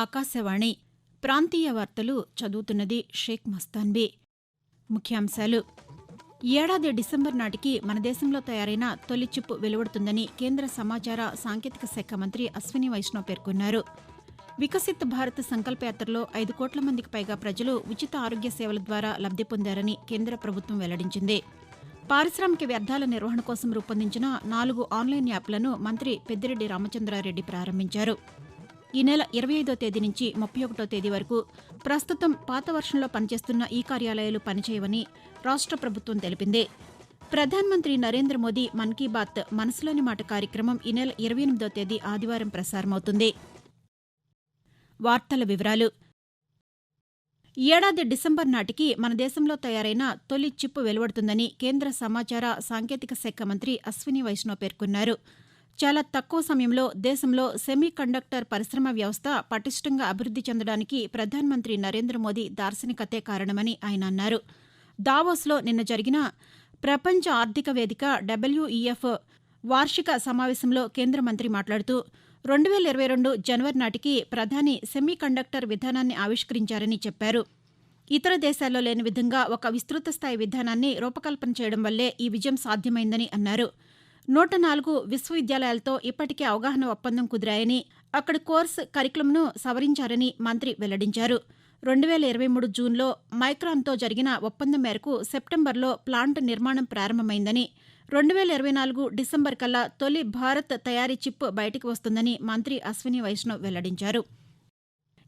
ఆకాశవాణి. ప్రాంతీయ వార్తలు చదువుతున్నది షేక్ మస్తాన్బీ ముఖ్యాంశాలు. ఏడాది డిసెంబర్ నాటికి మన దేశంలో తయారైన తొలి చిప్ వెలువడుతుందని కేంద్ర సమాచార సాంకేతిక శాఖ మంత్రి అశ్విని వైష్ణవ్ పేర్కొన్నారు. వికసిత్ భారత్ సంకల్పయాత్రలో ఐదు కోట్ల మందికి పైగా ప్రజలు ఉచిత ఆరోగ్య సేవల ద్వారా లబ్ది పొందారని కేంద్ర ప్రభుత్వం వెల్లడించింది. పారిశ్రామిక వ్యర్థాల నిర్వహణ కోసం రూపొందించిన నాలుగు ఆన్లైన్ యాప్లను మంత్రి పెద్దిరెడ్డి రామచంద్రారెడ్డి ప్రారంభించారు. ఈ నెల ఇరవై ఐదో తేదీ నుంచి ముప్పై ఒకటో తేదీ వరకు ప్రస్తుతం పాత వర్షంలో పనిచేస్తున్న ఈ కార్యాలయాలు పనిచేయవని రాష్ట్ర ప్రభుత్వం తెలిపింది. ప్రధానమంత్రి నరేంద్ర మోదీ మన్ కీ బాత్ మనసులోని మాట కార్యక్రమం ఈ నెల ఇరవై ఎనిమిదో తేదీ ఆదివారం ప్రసారమవుతుంది. వార్తల వివరాలు. ఏడాది డిసెంబర్ నాటికి మన దేశంలో తయారైన తొలి చిప్ వెలువడుతుందని కేంద్ర సమాచార సాంకేతిక శాఖ మంత్రి అశ్విని వైష్ణవ్ పేర్కొన్నారు. చాలా తక్కువ సమయంలో దేశంలో సెమీ కండక్టర్ పరిశ్రమ వ్యవస్థ పటిష్టంగా అభివృద్ది చెందడానికి ప్రధానమంత్రి నరేంద్ర మోదీ దార్శనికతే కారణమని ఆయన అన్నారు. దావోస్లో నిన్న జరిగిన ప్రపంచ ఆర్థిక వేదిక డబ్ల్యూఈఎఫ్ వార్షిక సమావేశంలో కేంద్ర మంత్రి మాట్లాడుతూ రెండు వేల ఇరవై రెండు జనవరి నాటికి ప్రధాని సెమీ కండక్టర్ విధానాన్ని ఆవిష్కరించారని చెప్పారు. ఇతర దేశాల్లో లేని విధంగా ఒక విస్తృత స్థాయి విధానాన్ని రూపకల్పన చేయడం వల్లే ఈ విజయం సాధ్యమైందని అన్నారు. నూట నాలుగు విశ్వవిద్యాలయాలతో ఇప్పటికే అవగాహన ఒప్పందం కుదిరాయని అక్కడి కోర్సు కరికులంను సవరించారని మంత్రి వెల్లడించారు. రెండు వేల ఇరవై మూడు జూన్లో మైక్రాన్తో జరిగిన ఒప్పందం మేరకు సెప్టెంబర్లో ప్లాంట్ నిర్మాణం ప్రారంభమైందని రెండు వేల ఇరవై నాలుగు డిసెంబర్ కల్లా తొలి భారత్ తయారీ చిప్ బయటకు వస్తుందని మంత్రి అశ్విని వైష్ణవ్ వెల్లడించారు.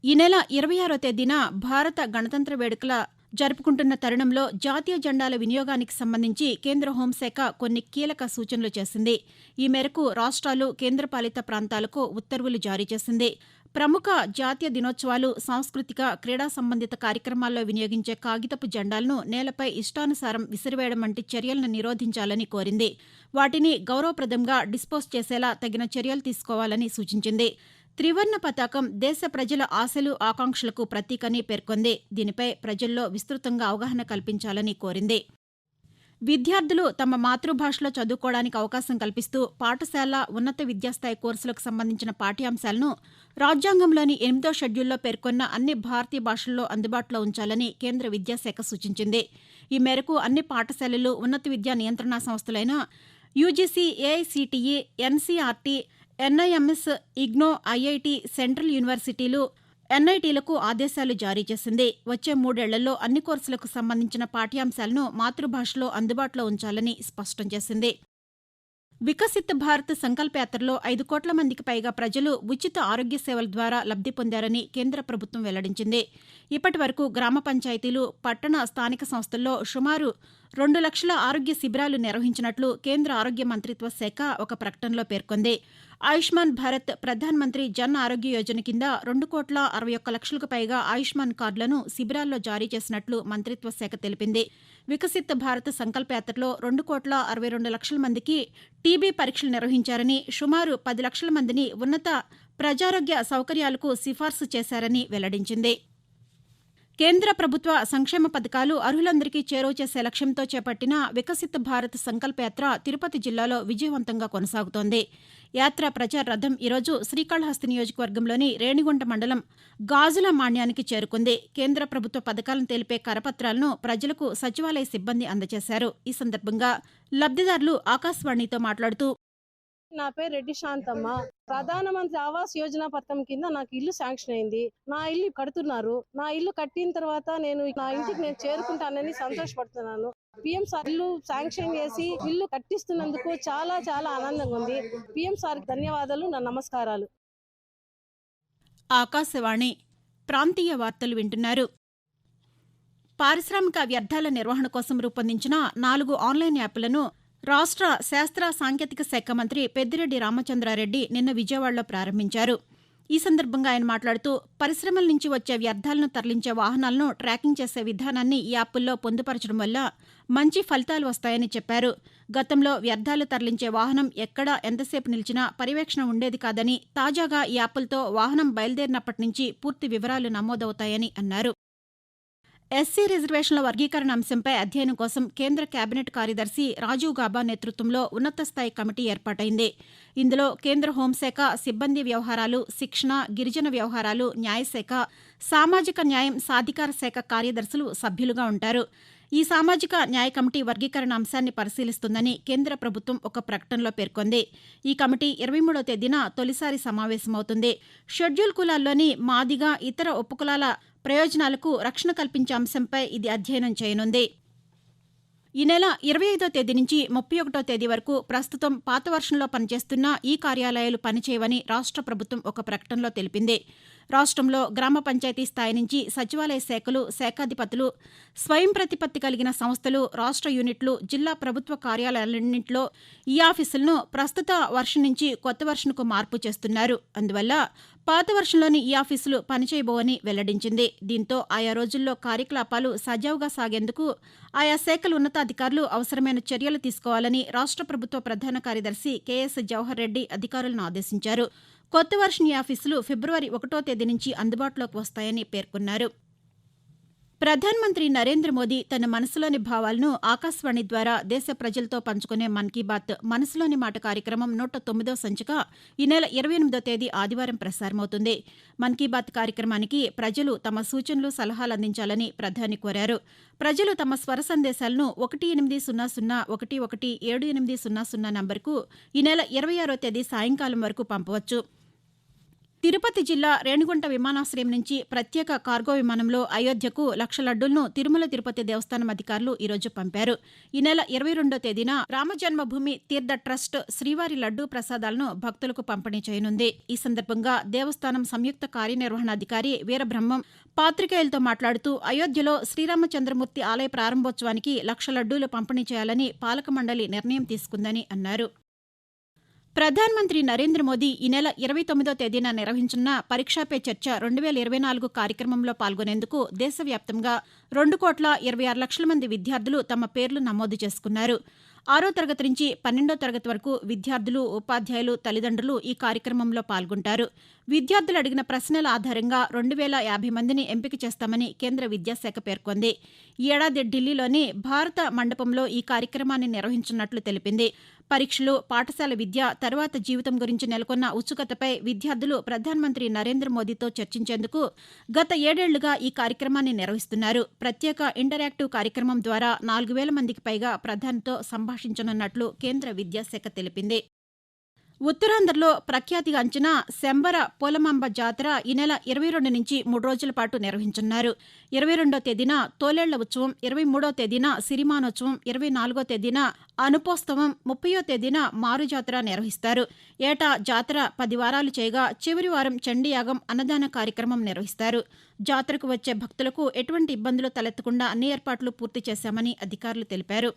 ఈ నెల ఇరవై ఆరో తేదీన భారత గణతంత్ర వేడుకల జరుపుకుంటున్న తరుణంలో జాతీయ జెండాల వినియోగానికి సంబంధించి కేంద్ర హోంశాఖ కొన్ని కీలక సూచనలు చేసింది. ఈ మేరకు రాష్ట్రాలు కేంద్రపాలిత ప్రాంతాలకు ఉత్తర్వులు జారీ చేసింది. ప్రముఖ జాతీయ దినోత్సవాలు సాంస్కృతిక క్రీడా సంబంధిత కార్యక్రమాల్లో వినియోగించే కాగితపు జెండాలను నేలపై ఇష్టానుసారం విసిరివేయడం వంటి చర్యలను నిరోధించాలని కోరింది. వాటిని గౌరవప్రదంగా డిస్పోజ్ చేసేలా తగిన చర్యలు తీసుకోవాలని సూచించింది. త్రివర్ణ పతాకం దేశ ప్రజల ఆశలు ఆకాంక్షలకు ప్రతీకని పేర్కొంది. దీనిపై ప్రజల్లో విస్తృతంగా అవగాహన కల్పించాలని కోరింది. విద్యార్థులు తమ మాతృభాషలో చదువుకోవడానికి అవకాశం కల్పిస్తూ పాఠశాల ఉన్నత విద్యాస్థాయి కోర్సులకు సంబంధించిన పాఠ్యాంశాలను రాజ్యాంగంలోని ఎనిమిదో షెడ్యూల్లో పేర్కొన్న అన్ని భారతీయ భాషల్లో అందుబాటులో ఉంచాలని కేంద్ర విద్యాశాఖ సూచించింది. ఈ మేరకు అన్ని పాఠశాలలు ఉన్నత విద్యా నియంత్రణ సంస్థలైన UGC AICTE NCERT NIMS IGNOU IIT central యూనివర్సిటీలు ఎన్ఐటీలకు ఆదేశాలు జారీ చేసింది. వచ్చే మూడేళ్ళలో అన్ని కోర్సులకు సంబంధించిన పాఠ్యాంశాలను మాతృభాషలో అందుబాటులో ఉంచాలని స్పష్టం చేసింది. వికసిత్ భారత్ సంకల్పయాత్రలో ఐదు కోట్ల మందికి పైగా ప్రజలు ఉచిత ఆరోగ్య సేవల ద్వారా లబ్ది పొందారని కేంద్ర ప్రభుత్వం వెల్లడించింది. ఇప్పటి వరకు గ్రామ పంచాయతీలు పట్టణ స్థానిక సంస్థల్లో సుమారు రెండు లక్షల ఆరోగ్య శిబిరాలు నిర్వహించినట్లు కేంద్ర ఆరోగ్య మంత్రిత్వ శాఖ ఒక ప్రకటనలో పేర్కొంది. ఆయుష్మాన్ భారత్ ప్రధాన్ మంత్రి జన్ ఆరోగ్య యోజన కింద రెండు కోట్ల అరవై ఒక్క లక్షలకు పైగా ఆయుష్మాన్ కార్డులను శిబిరాల్లో జారీ చేసినట్లు మంత్రిత్వ శాఖ తెలిపింది. వికసిత్ భారత్ సంకల్పయాత్రలో రెండు కోట్ల అరవై రెండు లక్షల మందికి టీబీ పరీక్షలు నిర్వహించారని సుమారు పది లక్షల మందిని ఉన్నత ప్రజారోగ్య సౌకర్యాలకు సిఫార్సు చేశారని వెల్లడించింది. కేంద్ర ప్రభుత్వ సంక్షేమ పథకాలు అర్హులందరికీ చేరువ చేసే లక్ష్యంతో చేపట్టిన వికసిత్ భారత్ సంకల్పయాత్ర తిరుపతి జిల్లాలో విజయవంతంగా కొనసాగుతోంది. యాత్ర ప్రచార రథం ఈరోజు శ్రీకాళహస్తి నియోజకవర్గంలోని రేణిగుంట మండలం గాజుల మాణ్యానికి చేరుకుంది. కేంద్ర ప్రభుత్వ పథకాలను తెలిపే కరపత్రాలను ప్రజలకు సచివాలయ సిబ్బంది అందజేశారు. ఈ సందర్భంగా లబ్దిదారులు ఆకాశవాణితో మాట్లాడుతూ నా పేరు రెడ్డి శాంతమ్మ. ప్రధానమంత్రి ఆవాస్ యోజన పథకం కింద నాకు ఇల్లు శాంక్షన్ అయింది. నా ఇల్లు కడుతున్నారు. నా ఇల్లు కట్టిన తర్వాత నేను నా ఇంటికి నేను చేరుకుంటానని సంతోషపడుతున్నాను. పిఎం సార్ ఇల్లు శాంక్షన్ చేసి ఇల్లు కట్టిస్తున్నందుకు చాలా చాలా ఆనందంగా ఉంది. పిఎం సార్ ధన్యవాదాలు. నా నమస్కారాలు. ఆకాశవాణి ప్రాంతీయ వార్తలు వింటున్నారు. పారిశ్రామిక వ్యర్థాల నిర్వహణ కోసం రూపొందించిన నాలుగు ఆన్లైన్ యాప్లను రాష్ట్ర శాస్త్ర సాంకేతిక శాఖ మంత్రి పెద్దిరెడ్డి రామచంద్రారెడ్డి నిన్న విజయవాడలో ప్రారంభించారు. ఈ సందర్భంగా ఆయన మాట్లాడుతూ పరిశ్రమల నుంచి వచ్చే వ్యర్థాలను తరలించే వాహనాలను ట్రాకింగ్ చేసే విధానాన్ని ఈ యాపుల్లో పొందుపరచడం వల్ల మంచి ఫలితాలు వస్తాయని చెప్పారు. గతంలో వ్యర్థాలు తరలించే వాహనం ఎక్కడ ఎంతసేపు నిలిచినా పర్యవేక్షణ ఉండేది కాదని తాజాగా ఈ యాపులతో వాహనం బయలుదేరినప్పటి నుంచి పూర్తి వివరాలు నమోదవుతాయని అన్నారు. ఎస్సీ రిజర్వేషన్ల వర్గీకరణ అంశంపై అధ్యయనం కోసం కేంద్ర కేబినెట్ కార్యదర్శి రాజీవ్ గాబా నేతృత్వంలో ఉన్నత స్థాయి కమిటీ ఏర్పాటైంది. ఇందులో కేంద్ర హోంశాఖ సిబ్బంది వ్యవహారాలు శిక్షణ గిరిజన వ్యవహారాలు న్యాయశాఖ సామాజిక న్యాయం సాధికార శాఖ కార్యదర్శులు సభ్యులుగా ఉంటారు. ఈ సామాజిక న్యాయ కమిటీ వర్గీకరణ అంశాన్ని పరిశీలిస్తుందని కేంద్ర ప్రభుత్వం ఒక ప్రకటనలో పేర్కొంది. ఈ కమిటీ ఇరవై మూడో తేదీన తొలిసారి సమావేశమవుతుంది. షెడ్యూల్ కులాల్లోని మాదిగా ఇతర ఉపకులాల ప్రయోజనాలకు రక్షణ కల్పించే అంశంపై ఇది అధ్యయనం చేయనుంది. ఈ నెల ఇరవై ఐదో తేదీ నుంచి ముప్పై ఒకటో తేదీ వరకు ప్రస్తుతం పాత వర్షంలో పనిచేస్తున్న ఈ కార్యాలయాలు పనిచేయవని రాష్ట్ర ప్రభుత్వం ఒక ప్రకటనలో తెలిపింది. రాష్ట్రంలో గ్రామ పంచాయతీ స్థాయి నుంచి సచివాలయ శాఖలు శాఖాధిపతులు స్వయం ప్రతిపత్తి కలిగిన సంస్థలు రాష్ట్ర యూనిట్లు జిల్లా ప్రభుత్వ కార్యాలయాలన్నింటిలో ఈ ఆఫీసులను ప్రస్తుత వర్షం నుంచి కొత్త వర్షన్కు మార్పు చేస్తున్నారు. అందువల్ల పాత వర్షంలోని ఈ ఆఫీసులు పనిచేయబోవని వెల్లడించింది. దీంతో ఆయా రోజుల్లో కార్యకలాపాలు సజావుగా సాగేందుకు ఆయా శాఖల ఉన్నతాధికారులు అవసరమైన చర్యలు తీసుకోవాలని రాష్ట్ర ప్రభుత్వ ప్రధాన కార్యదర్శి కెఎస్ జవహర్ రెడ్డి అధికారులను ఆదేశించారు. కొత్త వర్షన్ ఈ ఆఫీసులు ఫిబ్రవరి ఒకటో తేదీ నుంచి అందుబాటులోకి వస్తాయని పేర్కొన్నారు. ప్రధానమంత్రి నరేంద్ర మోదీ తన మనసులోని భావాలను ఆకాశవాణి ద్వారా దేశ ప్రజలతో పంచుకునే మన్ కీ బాత్ మనసులోని మాట కార్యక్రమం నూట తొమ్మిదో సంచిక ఈ నెల ఇరవై ఎనిమిదో తేదీ ఆదివారం ప్రసారమవుతుంది. మన్ కీ బాత్ కార్యక్రమానికి ప్రజలు తమ సూచనలు సలహాలు అందించాలని ప్రధాని కోరారు. ప్రజలు తమ స్వర సందేశాలను ఒకటి ఎనిమిది సున్నా సున్నా ఒకటి ఒకటి ఏడు ఎనిమిది సున్నా సున్నా నంబర్కు ఈ నెల ఇరవై ఆరో తేదీ సాయంకాలం వరకు పంపవచ్చు. తిరుపతి జిల్లా రేణిగుంట విమానాశ్రయం నుంచి ప్రత్యేక కార్గో విమానంలో అయోధ్యకు లక్ష లడ్డులను తిరుమల తిరుపతి దేవస్థానం అధికారులు ఈరోజు పంపారు. ఈ నెల ఇరవై రెండో తేదీన రామజన్మభూమి తీర్థ ట్రస్ట్ శ్రీవారి లడ్డూ ప్రసాదాలను భక్తులకు పంపిణీ చేయనుంది. ఈ సందర్భంగా దేవస్థానం సంయుక్త కార్యనిర్వహణాధికారి వీరబ్రహ్మం పాతికేయులతో మాట్లాడుతూ అయోధ్యలో శ్రీరామచంద్రమూర్తి ఆలయ ప్రారంభోత్సవానికి లక్ష లడ్డూలు పంపిణీ చేయాలని పాలక మండలి నిర్ణయం తీసుకుందని అన్నారు. ప్రధానమంత్రి నరేంద్ర మోదీ ఈ నెల ఇరవై తొమ్మిదో తేదీన నిర్వహించనున్న పరీక్షా పే చర్చ రెండు వేల ఇరవై నాలుగు కార్యక్రమంలో పాల్గొనేందుకు దేశవ్యాప్తంగా రెండు కోట్ల ఇరవై ఆరు లక్షల మంది విద్యార్థులు తమ పేర్లు నమోదు చేసుకున్నారు. ఆరో తరగతి నుంచి పన్నెండో తరగతి వరకు విద్యార్థులు ఉపాధ్యాయులు తల్లిదండ్రులు ఈ కార్యక్రమంలో పాల్గొంటారు. విద్యార్థులు అడిగిన ప్రశ్నల ఆధారంగా రెండు వేల యాభై మందిని ఎంపిక చేస్తామని కేంద్ర విద్యాశాఖ పేర్కొంది. ఈ ఏడాది ఢిల్లీలోని భారత మండపంలో ఈ కార్యక్రమాన్ని నిర్వహించనున్నట్లు తెలిపింది. పరీక్షలు పాఠశాల విద్య తర్వాత జీవితం గురించి నెలకొన్న ఉత్సుకతపై విద్యార్థులు ప్రధానమంత్రి నరేంద్ర మోదీతో చర్చించేందుకు గత ఏడేళ్ళుగా ఈ కార్యక్రమాన్ని నిర్వహిస్తున్నారు. ప్రత్యేక ఇంటరాక్టివ్ కార్యక్రమం ద్వారా నాలుగు వేల మందికి పైగా ప్రధానితో సంభాషించనున్నట్లు కేంద్ర విద్యాశాఖ తెలిపింది. ఉత్తరాంధ్రలో ప్రఖ్యాతిగాంచిన శంబర పోలమాంబ జాతర ఈ నెల ఇరవై రెండు నుంచి మూడు రోజుల పాటు నిర్వహించనున్నారు. ఇరవై రెండో తేదీన తోలేళ్ళ ఉత్సవం ఇరవై మూడో తేదీన సిరిమానోత్సవం ఇరవై నాలుగో తేదీన అనుపోత్సవం ముప్పయో తేదీన మారు జాతర నిర్వహిస్తారు. ఏటా జాతర పది వారాలు చేయగా చివరి వారం చండీయాగం అన్నదాన కార్యక్రమం నిర్వహిస్తారు. జాతరకు వచ్చే భక్తులకు ఎటువంటి ఇబ్బందులు తలెత్తకుండా అన్ని ఏర్పాట్లు పూర్తి చేశామని అధికారులు తెలిపారు.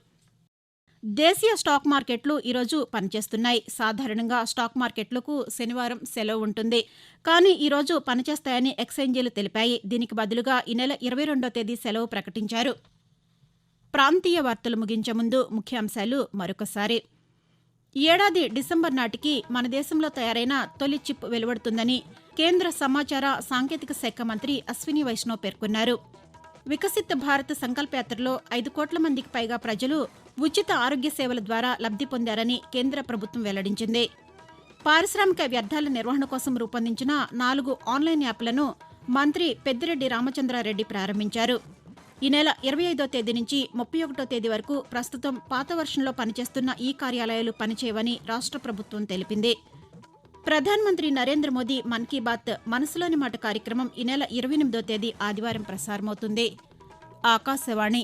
దేశీయ స్టాక్ మార్కెట్లు ఈరోజు పనిచేస్తున్నాయి. సాధారణంగా స్టాక్ మార్కెట్లకు శనివారం సెలవు ఉంటుంది. కానీ ఈరోజు పనిచేస్తాయని ఎక్స్చేంజీలు తెలిపాయి. దీనికి బదులుగా ఈ నెల ఇరవై రెండో తేదీ సెలవు ప్రకటించారు. ప్రాంతీయ వార్తలు ముగించే ముందు ముఖ్యాంశాలు మరొకసారి. ఏడాది డిసెంబర్ నాటికి మన దేశంలో తయారైన తొలి చిప్ వెలువడుతుందని కేంద్ర సమాచార సాంకేతిక శాఖ మంత్రి అశ్విని వైష్ణవ్ పేర్కొన్నారు. వికసిత భారత్ సంకల్పయాత్రలో ఐదు కోట్ల మందికి పైగా ప్రజలు ఉచిత ఆరోగ్య సేవల ద్వారా లబ్ధి పొందారని కేంద్ర ప్రభుత్వం వెల్లడించింది. పారిశ్రామిక వ్యర్థాల నిర్వహణ కోసం రూపొందించిన నాలుగు ఆన్లైన్ యాప్లను మంత్రి పెద్దిరెడ్డి రామచంద్రారెడ్డి ప్రారంభించారు. ఈ నెల ఇరవై ఐదో తేదీ నుంచి ముప్పై ఒకటో తేదీ వరకు ప్రస్తుతం పాత వర్షంలో పనిచేస్తున్న ఈ కార్యాలయాలు పనిచేయవని రాష్ట్ర ప్రభుత్వం తెలిపింది. ప్రధానమంత్రి నరేంద్ర మోదీ మన్ కీ బాత్ మనసులోని మాట కార్యక్రమం ఈ నెల ఇరవై ఎనిమిదో తేదీ ఆదివారం ప్రసారమవుతుంది. ఆకాశవాణి